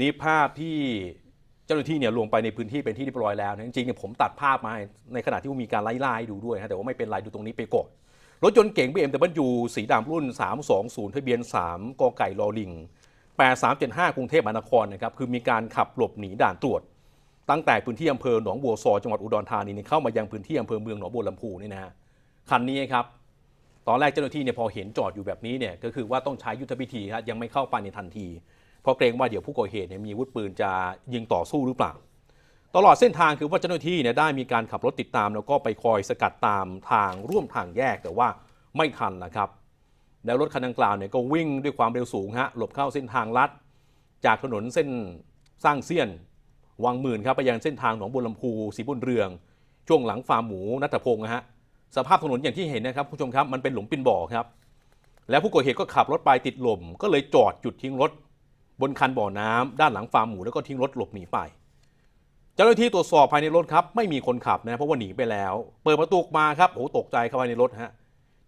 นี่ภาพที่เจ้าหน้าที่เนี่ยลงไปในพื้นที่เป็นที่เรียบร้อยแล้วนะจริงๆเนี่ยผมตัดภาพมาในขณะที่มีการไล่ล่าให้ดูด้วยนะแต่ว่าไม่เป็นไรดูตรงนี้ไปก่อนรถยนต์เก๋ง BMW สีดำรุ่น 320 ทะเบียน 3กไก่ลอลิง 8375 กรุงเทพมหานครนะครับคือมีการขับหลบหนีด่านตรวจ ตั้งแต่พื้นที่อำเภอหนองบัวซอจังหวัดอุดรธานีเข้ามายังพื้นที่อำเภอเมืองหนองบัวลำพูนี่นะฮะคันนี้ครับตอนแรกเจ้าหน้าที่เนี่ยพอเห็นจอดอยู่แบบนี้เนี่ยก็คือว่าต้องใช้ยุทธวิธีฮะยังไม่เข้าไปในทันที เพราะเกรงว่าเดี๋ยวผู้ก่อเหตุเนี่ยมีอาวุธปืนจะยิงต่อสู้หรือเปล่า ตลอดเส้นทางคือว่าเจ้าหน้าที่เนี่ยได้มีการขับรถติดตาม แล้วก็ไปคอยสกัดตามทางร่วมทางแยกแต่ว่าไม่ทันนะครับ แล้วรถคันดังกล่าวเนี่ยก็วิ่งด้วยความเร็วสูงฮะหลบเข้าเส้นทางลัด จากถนนเส้นสร้างเสี้ยน วังหมื่นครับไปยังเส้นทางหนองบัวลำพูศรีบุญเรือง ช่วงหลังฟาร์มหมูนัทพงศ์นะฮะสภาพถนนอย่างที่เห็นนะครับคุณผู้ชมครับมันเป็นหลุมปินบ่อครับ แล้วผู้ก่อเหตุก็ขับรถไปติดลมก็เลยจอดจุดทิ้งรถ บนคันบ่อน้ำด้านหลังฟาร์มหมูแล้วก็ทิ้งรถหลบหนีไป เจ้าหน้าที่ตรวจสอบภายในรถครับ ไม่มีคนขับนะเพราะว่าหนีไปแล้ว เปิดประตูออกมาครับโอ้ตกใจเข้าไปในรถฮะ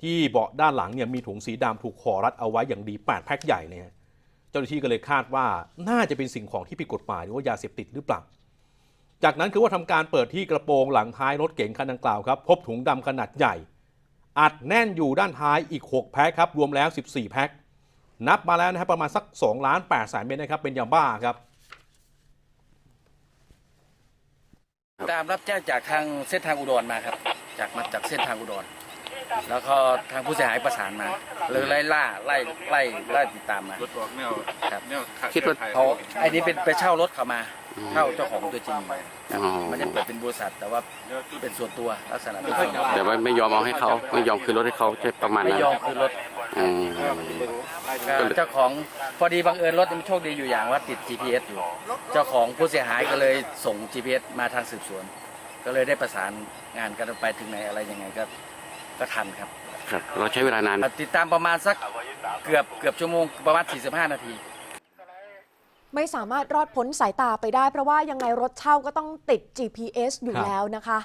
ที่เบาะด้านหลังเนี่ยมีถุงสีดำถูกห่อรัดเอาไว้อย่างดี8แพ็คใหญ่เนี่ยฮะเจ้าหน้าที่ก็เลยคาดว่าน่าจะเป็นสิ่งของที่ผิดกฎหมายหรือว่ายาเสพติดหรือเปล่าจากนั้นคือว่าทำการเปิดที่กระโปรงหลังท้ายรถเก๋งคันดังกล่าวครับพบถุงดำขนาดใหญ่ อัดแน่นอยู่ด้านท้ายอีก 6 แพ็คครับรวมแล้ว 14 แพ็ค นับมาแล้วนะครับประมาณสัก2ล้าน8แสนเม็ดนะครับเป็นยาบ้าครับ ตามรับแจ้งจากทางเส้นทางอุดรมาครับ จากมาจากเส้นทางอุดร แล้วก็ทางผู้เสียหายประสานมาเลยไล่ล่าไล่ไล่ไล่ติดตามมา รถออกแนวครับ แนวคิดว่า เขาไอ้นี้เป็นไปเช่ารถเขามาเช่าเจ้าของตัวจริงไปครับอ๋อมันจะเปิดเป็นบริษัท แต่ว่าเป็นส่วนตัวลักษณะเป็นส่วนตัวแต่ว่าไม่ยอมเอาให้เขาไม่ยอมคืนรถให้เขาใช่ประมาณไม่นั้นยอมคืนรถ อืม ก็เจ้าของพอดีบังเอิญรถมันโชคดีอยู่อย่างว่าติด GPS อยู่ เจ้าของผู้เสียหายก็เลยส่ง GPS มาทางสืบสวน ก็เลยได้ประสานงานกันไปถึงไหนอะไรยังไงก็ก็ทันครับ ครับ เราใช้เวลานาน ติดตามประมาณสักเกือบเกือบชั่วโมงประมาณ 45 นาที ไม่สามารถรอดพ้นสายตาไปได้ เพราะว่ายังไงรถเช่าก็ต้องติด GPS อยู่ครับแล้วนะคะ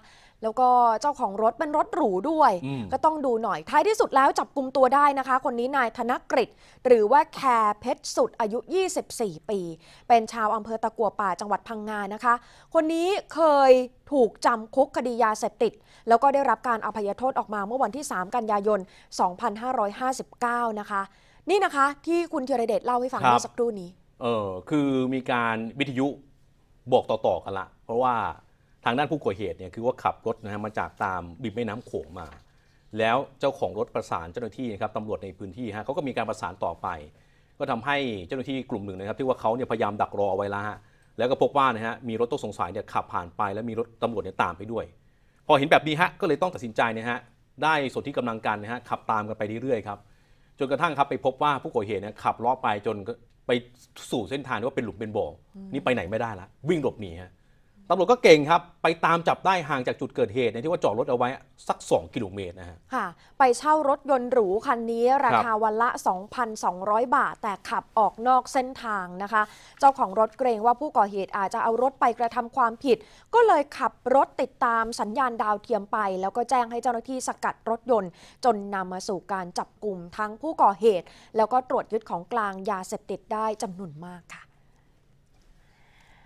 แล้วก็เจ้าของรถเป็นรถหรูด้วย อืม ก็ต้องดูหน่อย ท้ายที่สุดแล้วจับกลุ่มตัวได้นะคะ คนนี้นายธนกฤษหรือว่าแคร์เพชรสุดอายุ 24 ปี เป็นชาวอำเภอตะกัวป่าจังหวัดพังงานะคะ คนนี้เคยถูกจำคุกคดียาเสพติด แล้วก็ได้รับการอภัยโทษออกมาเมื่อวันที่ 3 กันยายน 2559 นะคะ นี่นะคะ ที่คุณธีรเดชเล่าให้ฟังครับ เมื่อสักครู่นี้ เออคือมีการวิทยุบอกต่อๆกันละ เพราะว่าทางด้านผู้ก่อเหตุเนี่ยคือว่าขับรถนะฮะมาจากตามริมแม่น้ำโขงมา แล้วเจ้าของรถประสานเจ้าหน้าที่นะครับตำรวจในพื้นที่ฮะเขาก็มีการประสานต่อไป ก็ทำให้เจ้าหน้าที่กลุ่มหนึ่งนะครับที่ว่าเขาเนี่ยพยายามดักรอเอาไว้แล้วฮะแล้วก็พบว่านะฮะมีรถต้องสงสัยเนี่ยขับผ่านไป แล้วมีรถตำรวจเนี่ยตามไปด้วย พอเห็นแบบนี้ฮะก็เลยต้องตัดสินใจนะฮะได้ส่วนที่กำลังกันนะฮะขับตามกันไปเรื่อยๆครับจนกระทั่งครับไปพบว่าผู้ก่อเหตุเนี่ยขับล้อไปจน ไปสู่เส้นทางที่ว่าเป็นหลุมเป็นบ่ออนี่ไปไหนไม่ได้ละวิ่งหลบหนีฮะ ตำรวจก็เก่งครับ ไปตามจับได้ห่างจากจุดเกิดเหตุเนี่ยที่ว่าจอดรถเอาไว้สัก 2 กิโลเมตรนะฮะค่ะ ไปเช่ารถยนต์หรูคันนี้ ราคาวันละ 2,200 บาท แต่ขับออกนอกเส้นทางนะคะ เจ้าของรถเกรงว่าผู้ก่อเหตุอาจจะเอารถไปกระทำความผิด ก็เลยขับรถติดตามสัญญาณดาวเทียมไป แล้วก็แจ้งให้เจ้าหน้าที่สกัดรถยนต์ จนนำมาสู่การจับกลุ่มทั้งผู้ก่อเหตุ แล้วก็ตรวจยึดของกลางยาเสพติดได้จำนวนมากค่ะ